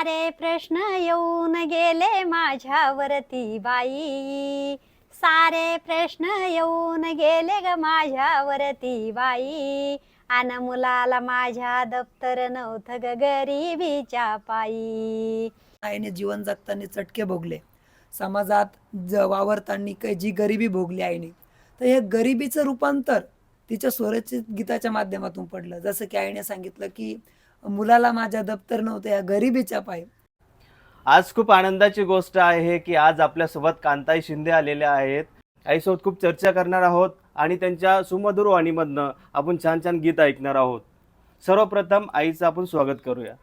सारे प्रश्न येऊन गेले माझ्यावरती बाई. सारे प्रश्न येऊन गेले ग माझ्यावरती बाई. आन मुलाला माझ्या दप्तर नव्हतं ग गरिबीच्या पायी. आईने जीवन जगताना चटके भोगले. समाजात ज वावरताना काही जी गरिबी भोगली आईने. तर हे गरिबीचं रूपांतर तिच्या स्वरचित गीताच्या माध्यमातून पडलं. जसं की आईने सांगितलं की मुलाला माझ्या दप्तर नव्हतं या गरिबीच्या पायी. आज खूप आनंदाची गोष्ट आहे की आज आपल्यासोबत कांताई शिंदे आलेल्या आहेत. आईसोबत खूप चर्चा करणार आहोत आणि त्यांच्या सुमधुर वाणीमधनं आपण छान छान गीत ऐकणार आहोत. सर्वप्रथम आईचं आपण स्वागत करूया.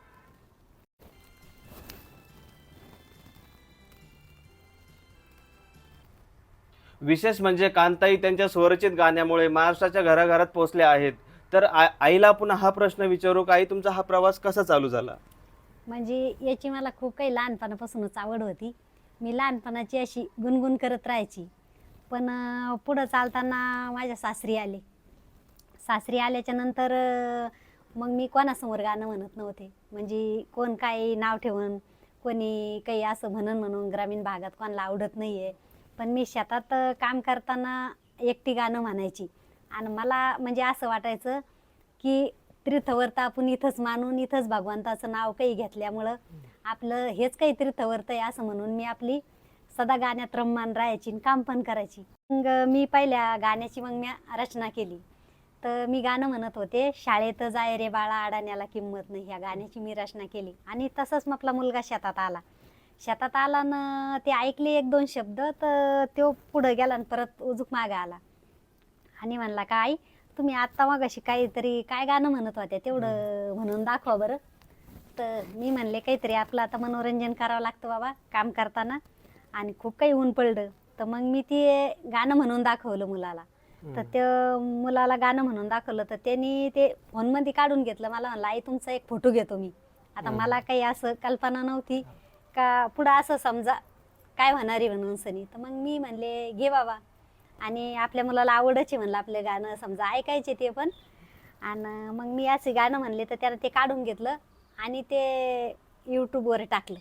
विशेष म्हणजे कांताई त्यांच्या स्वरचित गाण्यामुळे महाराष्ट्राच्या घराघरात पोहोचले आहेत. तर आ- आईला आपण हा प्रश्न विचारू का आई तुमचा हा प्रवास कसा चालू झाला? म्हणजे याची मला खूप काही लहानपणापासूनच आवड होती. मी लहानपणाची अशी गुणगुण करत राहायची. पण अं, पुढं चालताना माझ्या सासरी आले. सासरी आल्याच्यानंतर अं, मग मी कोणासमोर गाणं म्हणत नव्हते. म्हणजे कोण काही नाव ठेवून कोणी काही असं म्हणून म्हणून ग्रामीण भागात कोणाला आवडत नाही आहे पण मी शेतात अं, काम करताना एकटी गाणं म्हणायची. आणि मला म्हणजे असं वाटायचं की तीर्थवर्त आपण इथंच मानून इथंच भगवंताचं नाव काही घेतल्यामुळं आपलं हेच काही तीर्थवर्त आहे असं म्हणून मी आपली सदा गाण्यात रममान राहायची आणि काम पण करायची. मग मी पहिल्या गाण्याची मग मी रचना केली. तर मी गाणं म्हणत होते शाळेत जाय रे बाळा अडाण्याला किंमत नाही. ह्या गाण्याची मी रचना केली. आणि तसंच मग आपला मुलगा शेतात आला. शेतात आला ना ते ऐकले एक दोन शब्द तर तो पुढं गेला आणि परत उजूक मागं आला. आणि म्हणला का आई तुम्ही आत्ता मग अशी काहीतरी काय गाणं म्हणत होत्या तेवढं म्हणून दाखवा बरं. तर मी म्हणले काहीतरी आपलं आता मनोरंजन करावं लागतं बाबा काम करताना. आणि खूप काही ऊन पडलं. तर मग मी ते गाणं म्हणून दाखवलं मुलाला. तर ते मुलाला गाणं म्हणून दाखवलं. तर त्यांनी ते फोनमध्ये काढून घेतलं. मला म्हणलं आई तुमचा एक फोटो घेतो मी. आता. मला काही असं कल्पना नव्हती का पुढं असं समजा काय होणार आहे म्हणून सनी. तर मग मी म्हणले घे बाबा. आणि आपल्या मुलाला आवडच आहे म्हणलं आपलं गाणं समजा ऐकायचे ते पण. आणि मग मी असे गाणं म्हणले तर त्यानं ते काढून घेतलं आणि ते यूट्यूबवर टाकलं.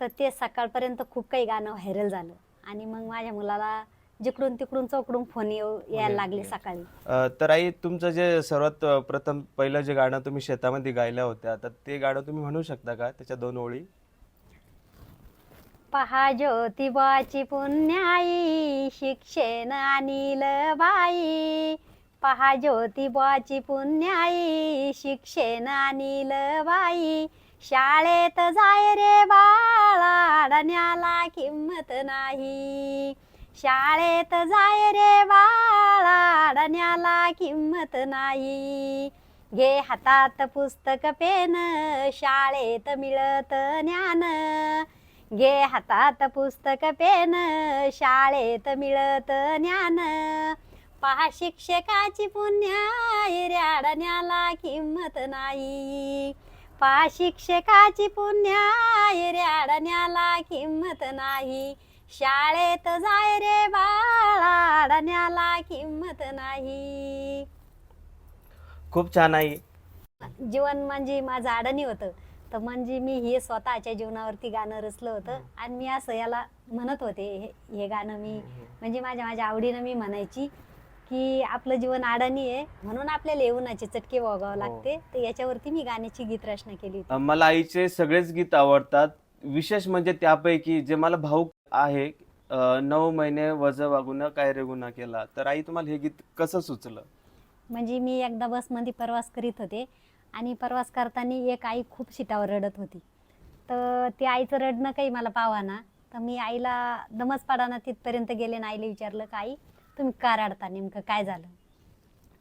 तर ते सकाळपर्यंत खूप काही गाणं व्हायरल झालं. आणि मग माझ्या मुलाला जिकडून तिकडून चौकडून फोन येऊ यायला लागले. सकाळी. अ, तर आई तुमचं जे सर्वात प्रथम पहिलं जे गाणं तुम्ही शेतामध्ये गायल्या होत्या तर ते गाणं तुम्ही म्हणू शकता का? त्याच्या दोन ओळी. पहा ज्योतिबाची पुण्याई शिक्षण आणील बाई. पहा ज्योतिबाची पुण्याई शिक्षण आणील बाई. शाळेत जाय रे बाळाडण्याला किंमत नाही. शाळेत जाय रे बाळाडण्याला किंमत नाही. घे हातात पुस्तक पेन शाळेत मिळत ज्ञान. घे हातात पुस्तक पेन शाळेत मिळत ज्ञान. पहा शिक्षकाची पुण्याई रेडण्याला किंमत नाही. पहा शिक्षकाची पुण्याई रेडण्याला किंमत नाही. शाळेत जाय रे बाळा अडण्याला किंमत नाही. खूप छान आई. जीवन म्हणजे माझं अडाणी होतं. तर म्हणजे मी हे स्वतःच्या जीवनावरती गाणं रचलं होतं. आणि मी असं याला म्हणत होते हे हे गाणं मी म्हणजे माझ्या माझ्या आवडीनं मी म्हणायची की आपलं जीवन अडाणी आहे. म्हणून आपल्याला येऊनाचे चटके भोगावं हो. लागते. तर याच्यावरती मी गाण्याची गीत रचना केली होती. मला आईचे सगळेच गीत आवडतात. विशेष म्हणजे त्यापैकी जे मला भाऊक आहे अ, नऊ महिने वज वागून काय रे गुन्हा केला. तर आई तुम्हाला हे गीत कसं सुचलं? म्हणजे मी एकदा बसमध्ये प्रवास करीत होते. आणि प्रवास करताना एक आई खूप शिटावर रडत होती. तर ते आईचं रडणं काही मला पावाना तर मी आईला दमच पाडाना तिथपर्यंत गेले आणि आईला विचारलं का आई तुम्ही का रडता नेमकं काय झालं?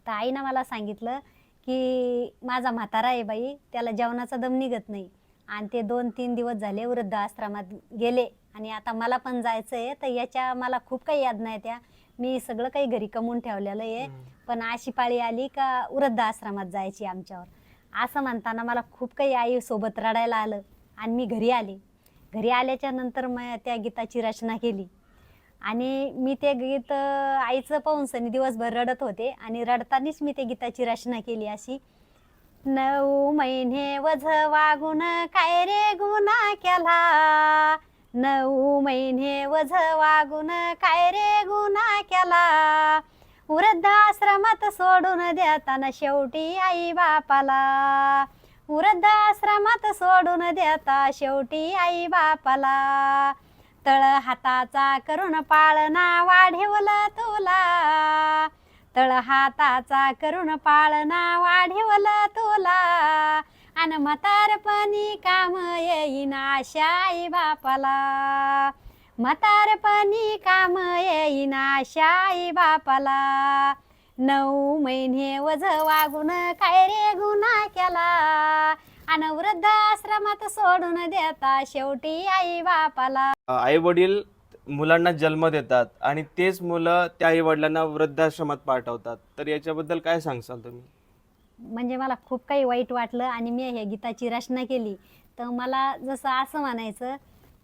तर आईनं मला सांगितलं की माझा म्हातारा आहे बाई त्याला जेवणाचा दम निघत नाही. आणि ते दोन तीन दिवस झाले वृद्ध आश्रमात गेले आणि आता मला पण जायचं आहे. तर याच्या मला खूप काही याद नाही त्या मी सगळं काही घरी कमवून ठेवलेलं आहे. पण अशी पाळी आली का वृद्ध आश्रमात जायची आमच्यावर. असं म्हणताना मला खूप काही आई सोबत रडायला आलं आणि मी घरी आले. घरी आल्याच्यानंतर मग त्या गीताची रचना केली. आणि मी ते गीत आईचं पाहून सनी दिवसभर रडत होते आणि रडतानीच मी ते गीताची रचना केली अशी. नऊ महिने वझ वागून काय रे गुन्हा केला? नऊ महिने वझ वागून काय रे गुन्हा केला? वृद्धाश्रमात सोडून देताना शेवटी आई बापाला. वृद्धाश्रमात सोडून देता शेवटी आई बापाला. तळ हाताचा करून पाळणा वाढवलं तुला. तळ हाताचा करून पाळणा वाढवलं तुला. अन म्हातारपणी काम येईन आशा आई बापाला. म्हातारपणी काम येईन आशा आई बापाला. नऊ महिने वझ वागून काय रे गुन्हा केला? आणि वृद्धाश्रमात सोडून देता शेवटी आई बापाला. आई वडील मुलांना जन्म देतात आणि तेच मुलं त्या आई वडिलांना वृद्धाश्रमात पाठवतात. तर याच्याबद्दल काय सांगसाल तुम्ही? म्हणजे मला खूप काही वाईट वाटलं आणि मी ह्या गीताची रचना केली. तर मला जसं असं म्हणायचं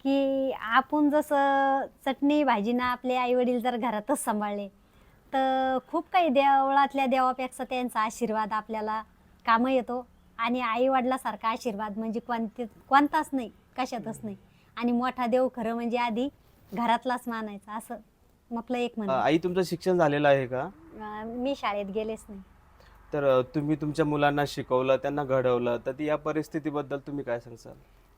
की आपण जसं चटणी भाजीना आपले आईवडील जर घरातच सांभाळले तर खूप काही देवळातल्या देवापेक्षा त्यांचा आशीर्वाद आपल्याला कामं येतो. आणि आईवडिलासारखा आशीर्वाद म्हणजे कोणते कोणताच नाही कशातच नाही. आणि मोठा देव खरं म्हणजे आधी घरातलाच मानायचा असं आपलं एक अ, म्हणणं आई तुमचं शिक्षण झालेलं आहे का? अं, मी शाळेत गेलेच नाही. तर तुम्ही तुमच्या मुलांना शिकवलं त्यांना घडवलं तर ती या परिस्थितीबद्दल तुम्ही काय सांगसाल?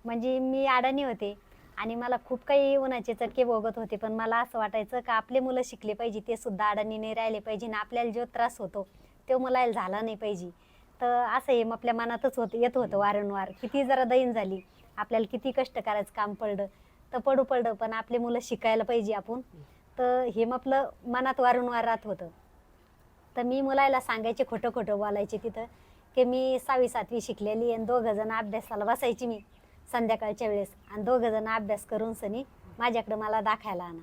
म्हणजे मी अडाणी होते. आणि मला खूप काही उन्हाचे चटके भोगत होते पण मला असं वाटायचं का आपले मुलं शिकले पाहिजे ते सुद्धा अडाणी नाही राहिले पाहिजे आणि आपल्याला जो त्रास होतो तो मुलाला झाला नाही पाहिजे. तर असं हे मग आपल्या मनातच होत येत होतं वारंवार किती जरा दैन झाली. आपल्याला किती कष्ट करायचं काम पडलं तर पडू पडलं पण आपले मुलं शिकायला पाहिजे आपण. तर हे मग आपलं मनात वारंवार राहत होतं. तर मी मुलाला सांगायचे खोटं खोटं बोलायचे तिथं की मी सहावी सातवी शिकलेली आणि दोघं जण अभ्यासाला बसायची मी. संध्याकाळच्या वेळेस. आणि दोघं जण अभ्यास करून सनी माझ्याकडं मला दाखायला आणा.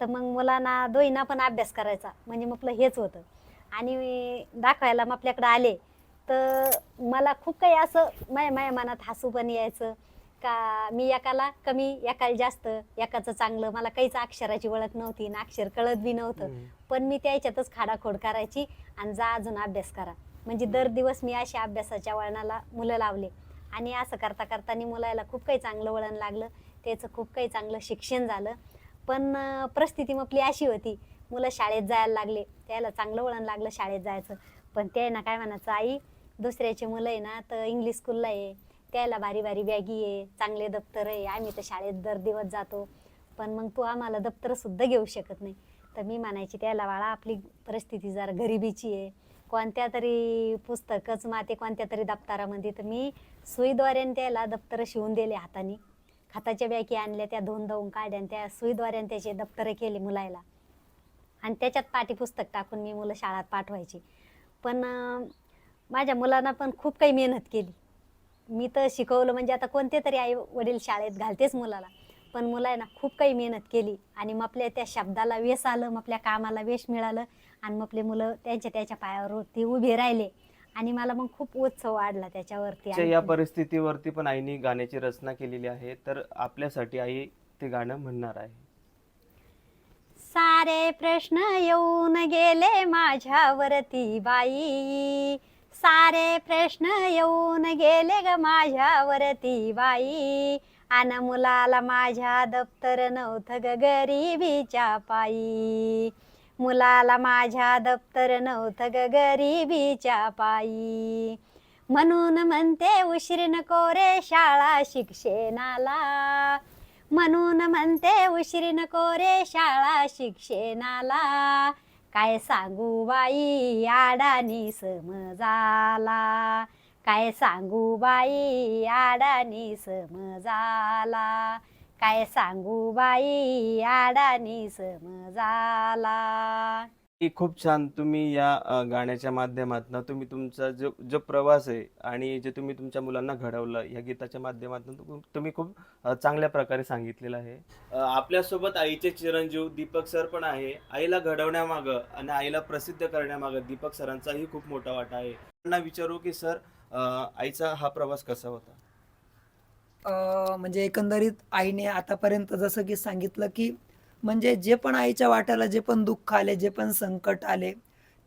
तर मग मुलांना दोईंना पण अभ्यास करायचा. म्हणजे आपलं हेच होतं. आणि दाखवायला मग आपल्याकडं आले. तर मला खूप काही असं माझ्या माझ्या मनात हसू पण यायचं. का मी एकाला कमी एकाला जास्त एकाचं चांगलं. मला काहीच अक्षराची ओळख नव्हती ना अक्षर कळत बी नव्हतं. पण मी त्याच्यातच खाडाखोड करायची आणि जा अजून अभ्यास करा. म्हणजे दर दिवस मी अशा अभ्यासाच्या वळणाला मुलं लावले. आणि असं करता करतानी मुलाला खूप काही चांगलं वळण लागलं. त्याचं खूप काही चांगलं शिक्षण झालं. पण परिस्थिती आपली अशी होती. मुलं शाळेत जायला लागले. त्याला चांगलं वळण लागलं शाळेत जायचं. पण ते ना काय म्हणायचं आई दुसऱ्याचे मुलं आहे ना तर इंग्लिश स्कूलला आहे त्याला भारी भारी बॅगी आहे चांगले दप्तर आहे. आम्ही तर शाळेत दर दिवस जातो. पण मग तू आम्हाला दप्तरसुद्धा घेऊ शकत नाही. तर मी म्हणायची त्याला बाळा आपली परिस्थिती जरा गरिबीची आहे. कोणत्या तरी पुस्तकच माते कोणत्या तरी दप्तरामध्ये तर मी सुईद्वारे त्याला दप्तरं शिवून दिले हाताने. हाताच्या बॅकी आणल्या त्या धुवून धुवून काढल्या आणि त्या सुईद्वारे त्याचे दप्तरं केले मुलायला. आणि त्याच्यात पाठीपुस्तक टाकून मी मुलं शाळेत पाठवायची. पण माझ्या मुलांना पण खूप काही मेहनत केली. मी तर शिकवलं म्हणजे आता कोणते तरी आई वडील शाळेत घालतेच मुलाला. पण मुलांना खूप काही मेहनत केली आणि मग आपल्या त्या शब्दाला वेश आलं मग आपल्या कामाला वेश मिळालं. आणि मग आपले मुलं त्यांच्या त्याच्या पायावरती उभे राहिले. आणि मला मग खूप उत्सव वाढला त्याच्यावरती च्या या. परिस्थितीवरती पण आईने गाण्याची रचना केलेली आहे. तर आपल्यासाठी आई ते गाणं म्हणणार आहे. सारे प्रश्न येऊन गेले माझ्यावरती बाई. सारे प्रश्न येऊन गेले ग माझ्यावरती बाई. आन मुलाला माझ्या दप्तर नव्हतं ग गरिबीच्या पायी. मुलाला माझ्या दप्तर नव्हतं ग गरीबीच्या पायी. म्हणून म्हणते उशीर नको रे शाळा शिक्षणाला. म्हणून म्हणते उशीर नको रे शाळा शिक्षणाला. काय सांगू बाई आडानी समजाला. काय सांगू बाई आडानी समजाला. काय सांगू बाई? आडानी समजाला की खूप छान तुम्ही या अ, गाण्याच्या माध्यमातून तुम्ही तुमचा जो जो प्रवास आहे आणि जे तुम्ही तुमच्या मुलांना घडवलं या गीताच्या माध्यमातून तुम्ही खूप अ, चांगल्या प्रकारे सांगितलेलं आहे. अ, आपल्यासोबत आईचे चिरंजीव दीपक सर पण आहे. आईला घडवण्यामागं आणि आईला प्रसिद्ध करण्यामागं दीपक सरांचाही खूप मोठा वाटा आहे. त्यांना विचारू की सर अ, आईचा हा प्रवास कसा होता? म्हणजे एकंदरीत आईने आतापर्यंत जसं की सांगितलं की म्हणजे जे पण आईच्या वाट्याला जे पण दुःख आले जे पण संकट आले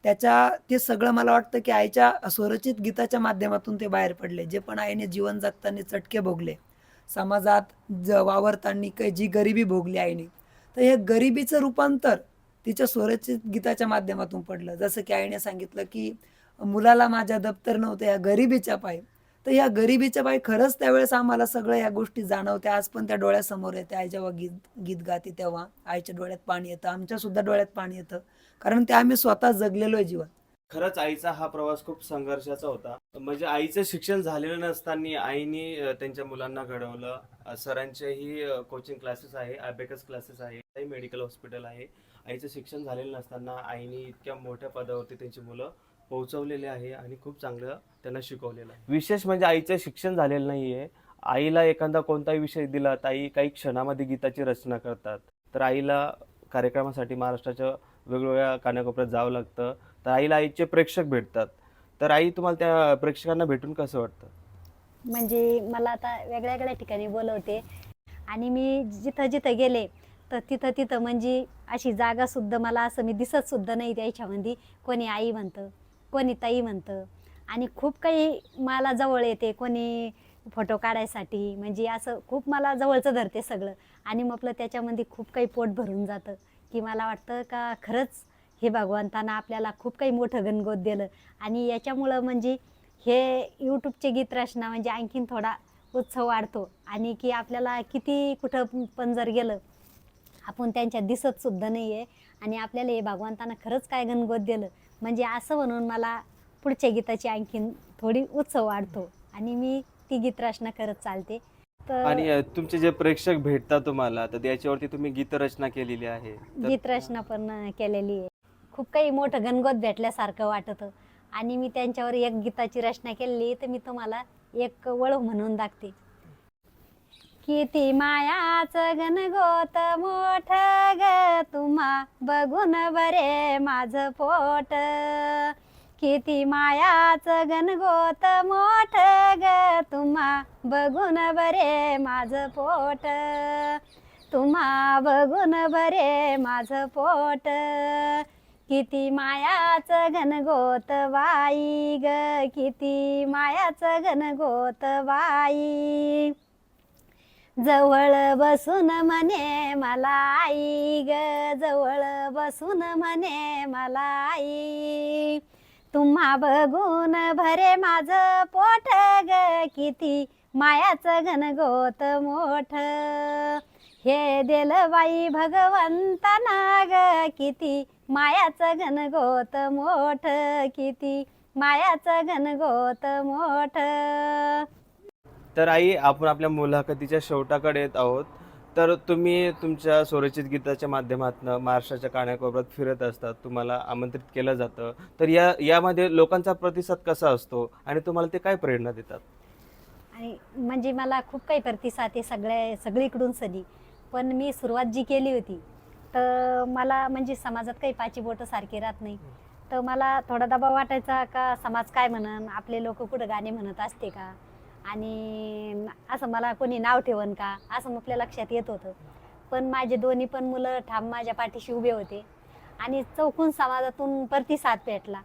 त्याच्या ते सगळं मला वाटतं की आईच्या स्वरचित गीताच्या माध्यमातून ते बाहेर पडले. जे पण आईने जीवन जगताना चटके भोगले समाजात ज वावरताना काही जी गरिबी भोगली आईने तर हे गरिबीचं रूपांतर तिच्या स्वरचित गीताच्या माध्यमातून पडलं. जसं की आईने सांगितलं की मुलाला माझ्या दप्तर नव्हतं या गरिबीच्या पायी तर या गरिबीच्या बाई खरंच त्यावेळेस आम्हाला सगळं या गोष्टी जाणवत्या. आज पण त्या डोळ्यासमोर येते आई जेव्हा गीत गीत गाते तेव्हा आईच्या डोळ्यात पाणी येतं. आमच्या सुद्धा डोळ्यात पाणी येतं. कारण ते आम्ही स्वतः जगलेलो आहे जीवन. खरंच आईचा हा प्रवास खूप संघर्षाचा होता. म्हणजे आईचं शिक्षण झालेलं नसताना आईने त्यांच्या मुलांना घडवलं. अ, सरांचेही कोचिंग क्लासेस आहे अबेकस क्लासेस आहे मेडिकल हॉस्पिटल आहे. आईचं शिक्षण झालेलं नसताना आईने इतक्या मोठ्या पदावरती त्यांची मुलं पोहोचवलेले आहे आणि खूप चांगलं त्यांना शिकवलेलं आहे. विशेष म्हणजे आईचं शिक्षण झालेलं नाही आहे आईला एखादा कोणताही विषय दिला तर आई काही क्षणामध्ये गीताची रचना करतात. तर आईला कार्यक्रमासाठी महाराष्ट्राच्या वेगवेगळ्या कानाकोपऱ्यात जावं लागतं. तर आईला आईचे प्रेक्षक भेटतात. तर आई तुम्हाला त्या प्रेक्षकांना भेटून कसं वाटतं? म्हणजे मला आता वेगळ्या वेगळ्या ठिकाणी बोलवते. आणि मी जिथं जिथं गेले तर तिथं तिथं म्हणजे अशी जागा सुद्धा मला असं मी दिसत सुद्धा नाही त्याच्यामध्ये कोणी आई म्हणतं कोणी ताई म्हणतं. आणि खूप काही मला जवळ येते कोणी फोटो काढायसाठी. म्हणजे असं खूप मला जवळचं धरते सगळं. आणि मग आपलं त्याच्यामध्ये खूप काही पोट भरून जातं. की मला वाटतं का खरंच हे भगवंतानं आपल्याला खूप काही मोठं गणगोत दिलं. आणि याच्यामुळं म्हणजे हे यूट्यूबचे गीत रचना म्हणजे आणखीन थोडा उत्सव वाढतो. आणि की आपल्याला किती कुठं पण जर गेलं आपण त्यांच्यात दिसतसुद्धा नाही आहे आणि आपल्याला हे भगवंतानं खरंच काय गणगोत दिलं. म्हणजे असं म्हणून मला पुढच्या गीताची आणखीन थोडी उत्सव वाढतो आणि मी ती गीत रचना करत चालते. आणि तुमचे जे प्रेक्षक भेटतात तुम्हाला तर त्याच्यावरती तुम्ही गीतरचना केलेली आहे. तर गीत रचना पण केलेली आहे. खूप काही मोठं गणगोत भेटल्यासारखं वाटतं. आणि मी त्यांच्यावर एक गीताची रचना केलेली तर मी तुम्हाला एक वळू म्हणून दाखते. किती मायाचं गणगोत मोठ ग तुम्हा बघून बरे माझं पोट. किती मायाचं गणगोत मोठ ग तुम्हा बघून बरे माझं पोट. तुम्हा बघून बरे माझं पोट. किती मायाचं घनगोत बाई ग किती मायाचं घनगोत बाई. जवळ बसून म्हणे मला आई ग जवळ बसून म्हणे मला आई. तुम्हा बघून भरे माझं पोट ग किती मायाचं घनगोत मोठ. हे देल बाई भगवंताना ग किती मायाचं घनगोत मोठ किती मायाचं घनगोत मोठ. तर आई आपण आपल्या मुलाखतीच्या शेवटाकडे येत आहोत. तर तुम्ही तुमच्या स्वरचित गीताच्या माध्यमातून महाराष्ट्राच्या कानाकोपऱ्यात फिरत असतात तुम्हाला आमंत्रित केलं जातं. तर या यामध्ये लोकांचा प्रतिसाद कसा असतो आणि तुम्हाला ते काय प्रेरणा देतात? आणि म्हणजे मला खूप काही प्रतिसाद आहे सगळ्या सगळीकडून सनी पण मी सुरुवात जी केली होती तर मला म्हणजे समाजात काही पाची बोटं सारखी राहत नाही. तर मला थोडा दबाव वाटायचा का समाज काय म्हणन आपले लोक कुठं गाणे म्हणत असते का? आणि असं मला कोणी नाव ठेवन का? असं आपल्या लक्षात येत होतं. पण माझे दोन्ही पण मुलं ठाम माझ्या पाठीशी उभे होते. आणि चौकून समाजातून प्रतिसाद भेटला.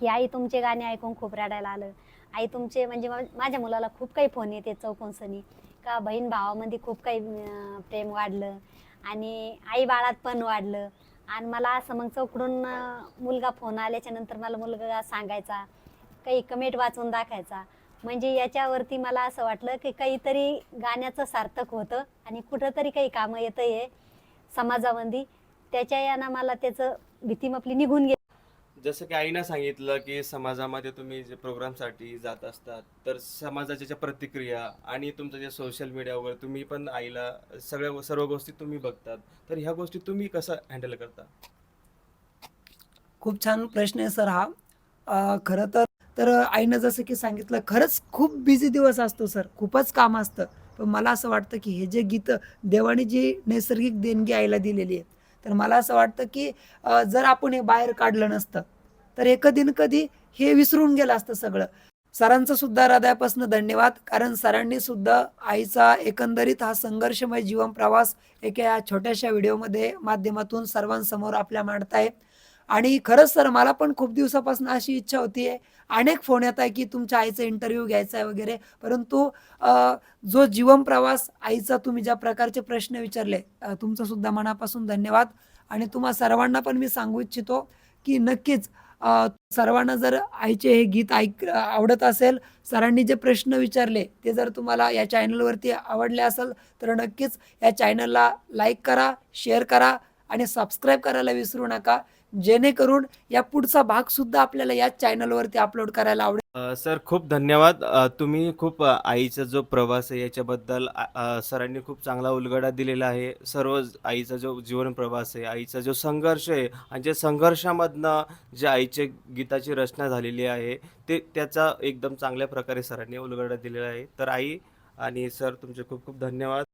की आई तुमचे गाणे ऐकून खूप रडायला आलं. आई तुमचे म्हणजे मा- माझ्या मुलाला खूप काही फोन येते चौकोनसनी का बहीण भावामध्ये खूप काही प्रेम वाढलं. आणि आई बाळात पण वाढलं. आणि मला असं मग चौकडून मुलगा फोन आल्याच्यानंतर मला मुलगा सांगायचा. काही कमेंट वाचून दाखायचा. म्हणजे याच्यावरती मला असं वाटलं की काहीतरी गाण्याचं सार्थक होतं आणि कुठंतरी काही कामं येतं हे समाजामध्ये त्याच्या यानं मला त्याचं भीती आपली निघून गेली. जसं की आईनं सांगितलं की समाजामध्ये तुम्ही जे प्रोग्रामसाठी जात असतात तर समाजाच्या ज्या प्रतिक्रिया आणि तुमचं जे सोशल मीडियावर तुम्ही पण आईला सगळ्या सर्व गोष्टी तुम्ही बघतात तर ह्या गोष्टी तुम्ही कसं हँडल करता? खूप छान प्रश्न आहे सर हा. खरं तर तर आईनं जसं की सांगितलं खरंच खूप बिझी दिवस असतो सर. खूपच काम असतं. पण मला असं वाटतं की हे जे गीतं देवाने जी नैसर्गिक देणगी आईला दिलेली आहे तर मला असं वाटतं की जर आपण हे बाहेर काढलं नसतं तर हे कधी कधी हे विसरून गेलं असतं सगळं. सरांचं सुद्धा हृदयापासून धन्यवाद कारण सरांनी सुद्धा आईचा एकंदरीत हा संघर्षमय जीवन प्रवास एका या छोट्याशा व्हिडिओमध्ये माध्यमातून सर्वांसमोर आपल्या मांडताय. आणि खरंच सर मला पण खूप दिवसापासून अशी इच्छा होती आहे. अनेक फोन येत आहे की तुमच्या आईचा इंटरव्ह्यू घ्यायचा आहे वगैरे. परंतु जो जीवन प्रवास आईचा तुम्ही ज्या प्रकारचे प्रश्न विचारले अ, तुमचं सुद्धा मनापासून धन्यवाद. आणि तुम्हा सर्वांना पण मी सांगू इच्छितो की नक्कीच सर्वांना जर आईचे हे गीत ऐक आवडत असेल सरांनी जे प्रश्न विचारले ते जर तुम्हाला या चॅनलवरती आवडले असेल तर नक्कीच या चॅनलला लाईक करा शेअर करा आणि सबस्क्राईब करायला विसरू नका. जेणेकरून या पुढचा भाग सुद्धा आपल्याला याच चॅनलवरती अपलोड करायला आवडेल. सर खूप धन्यवाद. तुम्ही खूप आईचा जो प्रवास आहे याच्याबद्दल सरांनी खूप चांगला उलगडा दिलेला आहे. सर्व आईचा जो जीवन प्रवास आहे आईचा जो संघर्ष आहे आणि ज्या संघर्षामधनं जे आईचे गीताची रचना झालेली आहे ते त्याचा एकदम चांगल्या प्रकारे सरांनी उलगडा दिलेला आहे. तर आई आणि सर तुमचे खूप खूप धन्यवाद.